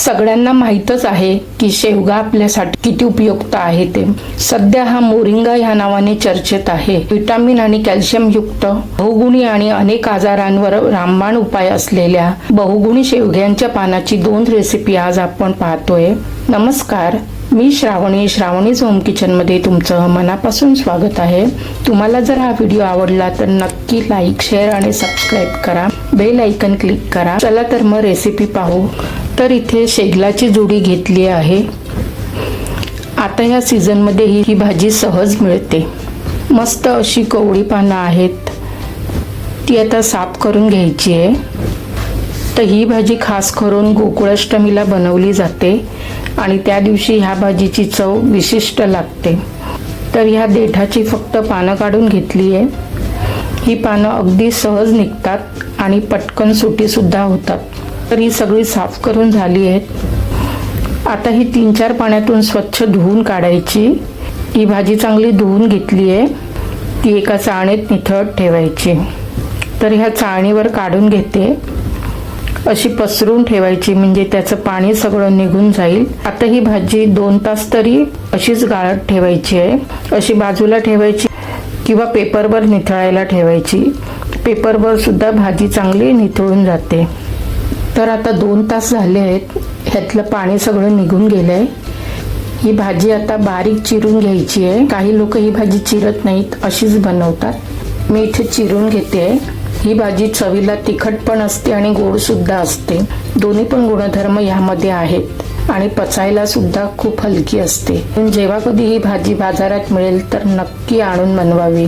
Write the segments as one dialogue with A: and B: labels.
A: सगळ्यांना माहीतच आहे की शेवगा आपल्यासाठी किती उपयुक्त आहे ते. सध्या हा मोरिंगा ह्या नावाने चर्चेत आहे. विटामिन आणि कॅल्शियम युक्त बहुगुणी आणि अनेक आजारांवर रामबाण उपाय असलेल्या बहुगुणी शेवग्यांच्या पानाची दोन रेसिपी आज आपण पाहतोय. नमस्कार मी श्रावणी श्रावणीच होम किचनमध्ये तुमचं मनापासून स्वागत आहे. तुम्हाला जर हा व्हिडिओ आवडला तर नक्की लाईक शेअर आणि सबस्क्राईब करा. बेल आयकन क्लिक करा. चला तर मग रेसिपी पाहू. तर इथे शेगलाची जोडी घेतली आहे. आता या सीझनमध्ये ही ही भाजी सहज मिळते. मस्त अशी कवळी पानं आहेत. ती आता साफ करून घ्यायची आहे. तर ही भाजी खास करून गोकुळाष्टमीला बनवली जाते आणि त्या दिवशी ह्या भाजीची चव विशिष्ट लागते. तर ह्या देठाची फक्त पानं काढून घेतली आहे. ही पानं अगदी सहज निघतात आणि पटकन सुटीसुद्धा होतात. तर ही सगळी साफ करून झाली आहेत. आता ही तीन चार पाण्यातून स्वच्छ धुवून काढायची. ही भाजी चांगली धुवून घेतली आहे. ती एका चाळणीत निथळत ठेवायची. तर ह्या चाळणीवर काढून घेते. अशी पसरून ठेवायची म्हणजे त्याचं पाणी सगळं निघून जाईल. आता ही भाजी दोन तास तरी अशीच गाळत ठेवायची आहे. अशी बाजूला ठेवायची किंवा पेपरवर निथळायला ठेवायची. पेपरवर सुद्धा भाजी चांगली निथळून जाते. तर आता दोन तास झाले आहेत. ह्यातलं पाणी सगळं निघून गेलं आहे ही भाजी आता बारीक चिरून घ्यायची आहे. काही लोक ही भाजी चिरत नाहीत अशीच बनवतात. मी इथे चिरून घेते. ही भाजी चवीला तिखट पण असते आणि गोड सुद्धा असते. दोन्ही पण गुणधर्म यामध्ये आहेत. आणि पचायला सुद्धा खूप हलकी असते. पण जेव्हा कधी ही भाजी बाजारात मिळेल तर नक्की आणून बनवावी.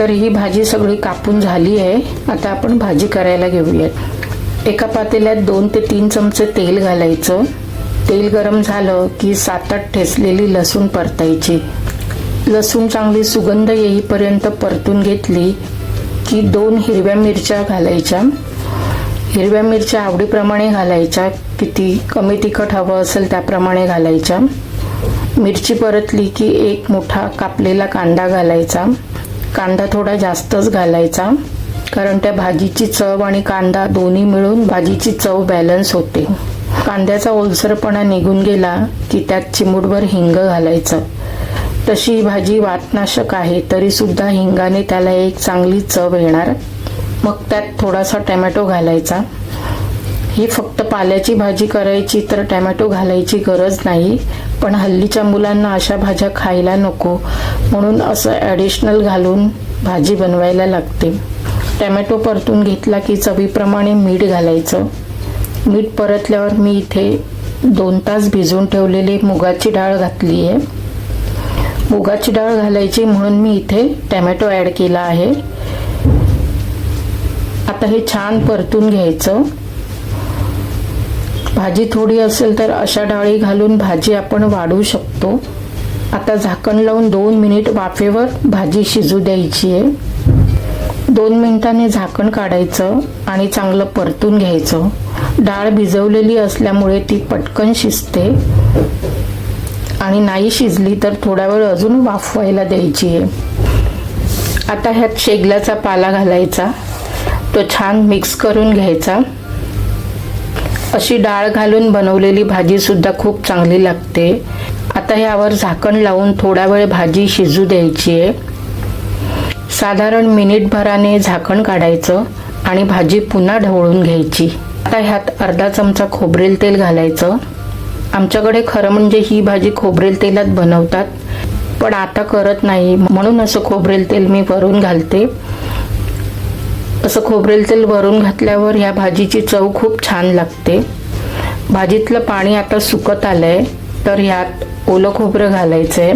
A: तर ही भाजी सगळी कापून झाली आहे. आता आपण भाजी करायला घेऊयात. एका पातेल्यात दोन ते तीन चमचे तेल घालायचं. तेल गरम झालं की सात आठ ठेचलेली लसूण परतायची. लसूण चांगली सुगंध येईपर्यंत परतून घेतली की दोन हिरव्या मिरच्या घालायच्या. हिरव्या मिरच्या आवडीप्रमाणे घालायच्या. किती कमी तिखट हवं असेल त्याप्रमाणे घालायच्या. मिरची परतली की एक मोठा कापलेला कांदा घालायचा. कांदा थोडा जास्तच घालायचा. कारण त्या भाजीची चव आणि कांदा दोन्ही मिळून भाजीची चव बॅलन्स होते. कांद्याचा ओलसरपणा निघून गेला की त्यात चिमूटभर हिंग घालायचं. तशी ही भाजी वातनाशक आहे तरी सुद्धा हिंगाने त्याला एक चांगली चव येणार. मग त्यात थोडासा टॅमॅटो घालायचा. ही फक्त पाल्याची भाजी करायची तर टॅमॅटो घालायची गरज नाही पण हल्लीच्या मुलांना अशा भाज्या खायला नको म्हणून असं ॲडिशनल घालून भाजी बनवायला लागते. टॅमॅटो परतून घेतला की चवीप्रमाणे मीठ घालायचं. मीठ परतल्यावर मी इथे दोन तास भिजवून ठेवलेली मुगाची डाळ घातली आहे मुगाची डाळ घालायची म्हणून मी इथे टॅमॅटो ॲड केला आहे. आता हे छान परतून घ्यायचं. भाजी थोडी असेल तर अशा डाळी घालून भाजी आपण वाढवू शकतो. आता झाकण लावून दोन मिनिट वाफेवर भाजी शिजू द्यायची आहे दोन मिनिटांनी झाकण काढायचं आणि चांगलं परतून घ्यायचं. डाळ भिजवलेली असल्यामुळे ती पटकन शिजते. आणि नाही शिजली तर थोडा वेळ अजून वाफवायला द्यायची आहे आता ह्यात शेगल्याचा पाला घालायचा. तो छान मिक्स करून घ्यायचा. अशी डाळ घालून बनवलेली भाजीसुद्धा खूप चांगली लागते. आता यावर झाकण लावून थोडा वेळ भाजी शिजू द्यायची आहे साधारण मिनिटभराने झाकण काढायचं आणि भाजी पुन्हा ढवळून घ्यायची. आता ह्यात अर्धा चमचा खोबरेल तेल घालायचं. आमच्याकडे खरं म्हणजे ही भाजी खोबरेल तेलात बनवतात पण आता करत नाही. म्हणून असं खोबरेल तेल मी वरून घालते. असं खोबरेल तेल वरून घातल्यावर ह्या भाजीची चव खूप छान लागते. भाजीतलं पाणी आता सुकत आलंय तर ह्यात ओलं खोबरं घालायचं आहे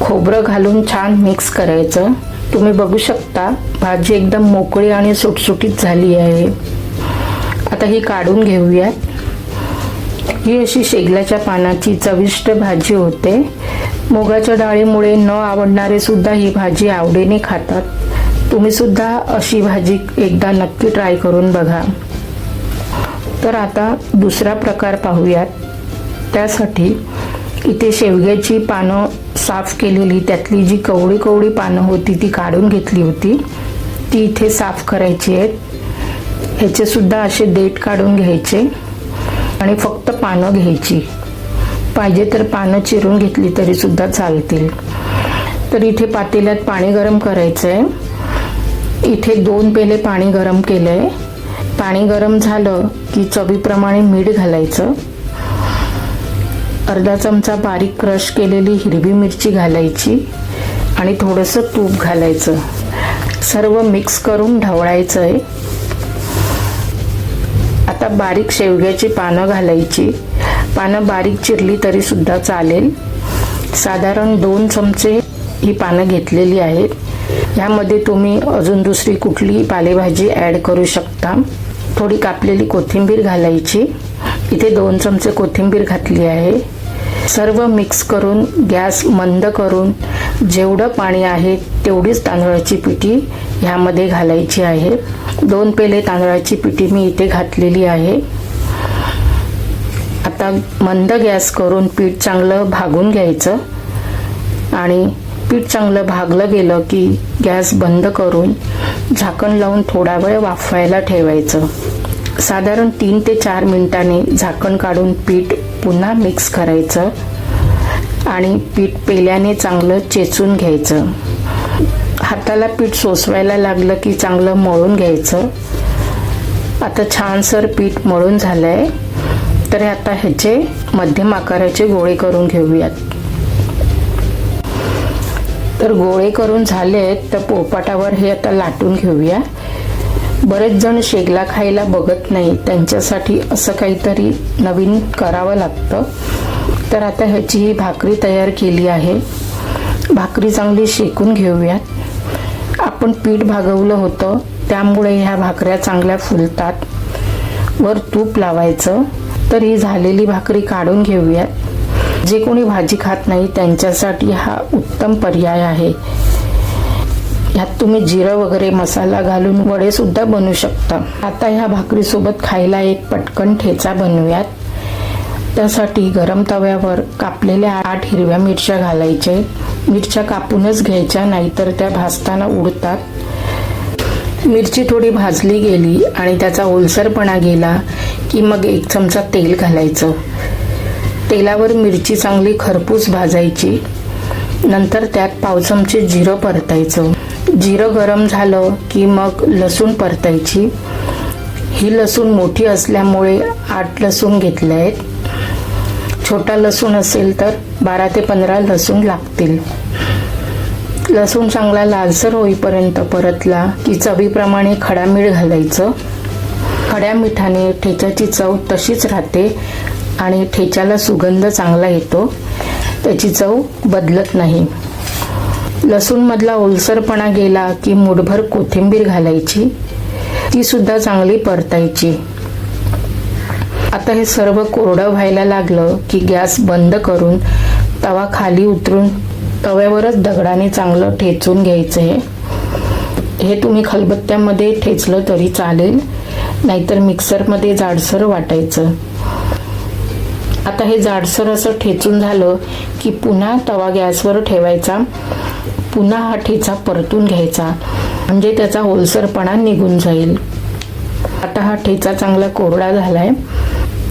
A: खोबरं घालून छान मिक्स करायचं. तुम्ही बघू शकता भाजी एकदम मोकळी आणि सुटसुटीत झाली आहे. आता ही काढून घेऊयात. ही अशी शेगल्याच्या पानाची चविष्ट भाजी होते. मुगाच्या डाळीमुळे न आवडणारे सुद्धा ही भाजी आवडीने खातात. तुम्ही सुद्धा अशी भाजी एकदा नक्की ट्राय करून बघा. तर आता दुसरा प्रकार पाहूयात. त्यासाठी इथे शेवग्याची पानं साफ केलेली त्यातली जी कवळी कवळी पानं होती ती काढून घेतली होती. ती इथे साफ करायची आहेत. ह्याचेसुद्धा असे देठ काढून घ्यायचे आणि फक्त पानं घ्यायची. पाहिजे तर पानं चिरून घेतली तरीसुद्धा चालतील. तर इथे पातेल्यात पाणी गरम करायचं आहे इथे दोन पेले पाणी गरम केलं आहे पाणी गरम झालं की चवीप्रमाणे मीठ घालायचं. अर्धा चमचा बारीक क्रश केलेली हिरवी मिरची घालायची आणि थोडंसं तूप घालायचं. सर्व मिक्स करून ढवळायचं आहे आता बारीक शेवग्याची पानं घालायची. पानं बारीक चिरली तरीसुद्धा चालेल. साधारण दोन चमचे ही पानं घेतलेली आहेत. ह्यामध्ये तुम्ही अजून दुसरी कुठलीही पालेभाजी ॲड करू शकता. थोडी कापलेली कोथिंबीर घालायची. इथे दोन चमचे कोथिंबीर घातली आहे. सर्व मिक्स करून गॅस मंद करून जेवढं पाणी आहे तेवढीच तांदळाची पिठी ह्यामध्ये घालायची आहे. दोन पेले तांदळाची पिठी मी इथे घातलेली आहे. आता मंद गॅस करून पीठ चांगलं भागून घ्यायचं. आणि पीठ चांगलं भागलं गेलं की गॅस बंद करून झाकण लावून थोडा वेळ वाफवायला ठेवायचं. साधारण तीन ते चार मिनिटांनी झाकण काढून पीठ पुन्हा मिक्स करायचं आणि पीठ पेल्याने चांगलं चेचून घ्यायचं. हाताला पीठ सोसवायला लागलं की चांगलं मळून घ्यायचं. आता छानसर पीठ मळून झालंय. तर आता ह्याचे मध्यम आकाराचे गोळे करून घेऊयात. तर गोळे करून झाले आहेत तर पोपाटावर हे आता लाटून घेऊया. बरेच जण शेगला खायला बघत नाही. त्यांच्यासाठी असं काहीतरी नवीन करावं लागतं. तर आता ह्याची ही भाकरी तयार केली आहे. भाकरी चांगली शेकून घेऊयात. आपण पीठ भागवलं होतं. त्यामुळे ह्या भाकऱ्या चांगल्या फुलतात. वर तूप लावायचं. तर ही झालेली भाकरी काढून घेऊयात. जे कोणी भाजी खात नाही त्यांच्यासाठी हा उत्तम पर्याय आहे. ह्यात तुम्ही जिरं वगैरे मसाला घालून वडे सुद्धा बनवू शकता. आता ह्या भाकरीसोबत खायला एक पटकन ठेचा बनवूयात. त्यासाठी गरम तव्यावर कापलेल्या आठ हिरव्या मिरच्या घालायच्या मिरच्या कापूनच घ्यायच्या नाहीतर त्या भाजताना उडतात. मिरची थोडी भाजली गेली आणि त्याचा ओलसरपणा गेला की मग एक चमचा तेल घालायचं. तेलावर मिरची चांगली खरपूस भाजायची. नंतर त्यात पाव चमचे जिरं परतायचं. जिरं गरम झालं की मग लसूण परतायची. ही लसूण मोठी असल्यामुळे आठ लसूण घेतले आहेत. छोटा लसूण असेल तर बारा ते पंधरा लसूण लागतील. लसूण चांगला लालसर होईपर्यंत परतला की चवीप्रमाणे खडा मीठ घालायचं. खड्या मिठाने ठेच्याची चव तशीच राहते आणि ठेच्याला सुगंध चांगला येतो. त्याची चव बदलत नाही. लसूणमधला ओलसरपणा गेला की मुठभर कोथिंबीर घालायची ती सुद्धा चांगली परतायची. आता हे सर्व कोरडं व्हायला लागलं की गॅस बंद करून तवा खाली उतरून तव्यावरच दगडाने चांगलं ठेचून घ्यायचं आहे. हे तुम्ही खलबत्त्यामध्ये ठेचलं तरी चालेल नाहीतर मिक्सरमध्ये जाडसर वाटायचं. आता हे जाडसर असं ठेचून झालं की पुन्हा तवा गॅसवर ठेवायचा. पुन्हा हा ठेचा परतून घ्यायचा. म्हणजे त्याचा ओलसरपणा निघून जाईल. आता हा ठेचा चांगला कोरडा झालाय.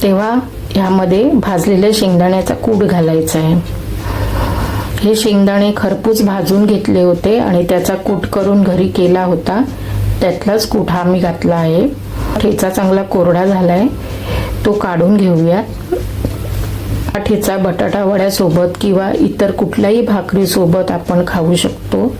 A: तेव्हा ह्यामध्ये भाजलेल्या शेंगदाण्याचा कूट घालायचा आहे. हे शेंगदाणे खरपूस भाजून घेतले होते आणि त्याचा कूट करून घरी केला होता. त्यातलाच कूट हा मी घातला आहे. ठेचा चांगला कोरडा झालाय. तो काढून घेऊयात. ठेचा बटाटा वड्यासोबत किंवा इतर कुठल्याही भाकरीसोबत आपण खाऊ शकतो.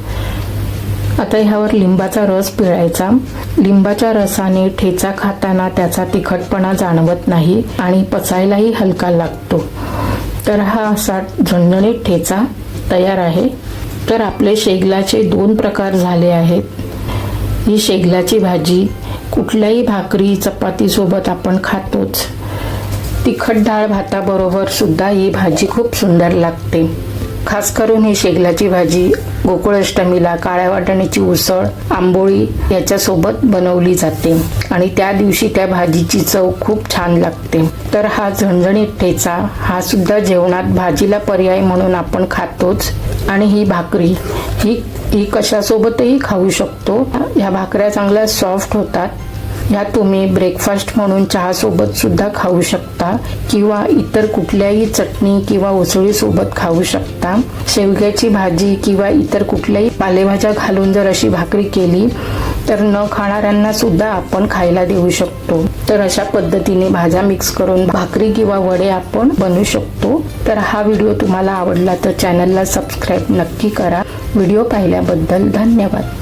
A: आता ह्यावर लिंबाचा रस पिळायचा. लिंबाच्या रसाने ठेचा खाताना त्याचा तिखटपणा जाणवत नाही आणि पचायलाही हलका लागतो. तर हा असा झणझणीत ठेचा तयार आहे. तर आपले शेगलाचे दोन प्रकार झाले आहेत. ही शेगलाची भाजी कुठल्याही भाकरी चपातीसोबत आपण खातोच. तिखट डाळ भाताबरोबर सुद्धा ही भाजी खूप सुंदर लागते. खास करून ही शेगलाची भाजी गोकुळाष्टमीला काळ्या वाटाण्याची उसळ आंबोळी याच्यासोबत बनवली जाते. आणि त्या दिवशी त्या भाजीची चव खूप छान लागते. तर हा झणझणीत ठेचा हा सुद्धा जेवणात भाजीला पर्याय म्हणून आपण खातोच. आणि ही भाकरी ही ही कशासोबतही खाऊ शकतो. ह्या भाकऱ्या चांगल्या सॉफ्ट होतात. ह्या तुम्ही ब्रेकफास्ट म्हणून चहासोबत सुद्धा खाऊ शकता किंवा इतर कुठल्याही चटणी किंवा उसळीसोबत खाऊ शकता. शेवग्याची भाजी किंवा इतर कुठल्याही पालेभाज्या घालून जर अशी भाकरी केली तर न खाणाऱ्यांना सुद्धा आपण खायला देऊ शकतो. तर अशा पद्धतीने भाज्या मिक्स करून भाकरी किंवा वडे आपण बनवू शकतो. तर हा व्हिडिओ तुम्हाला आवडला तर चॅनलला सबस्क्राईब नक्की करा. व्हिडिओ पाहिल्याबद्दल धन्यवाद.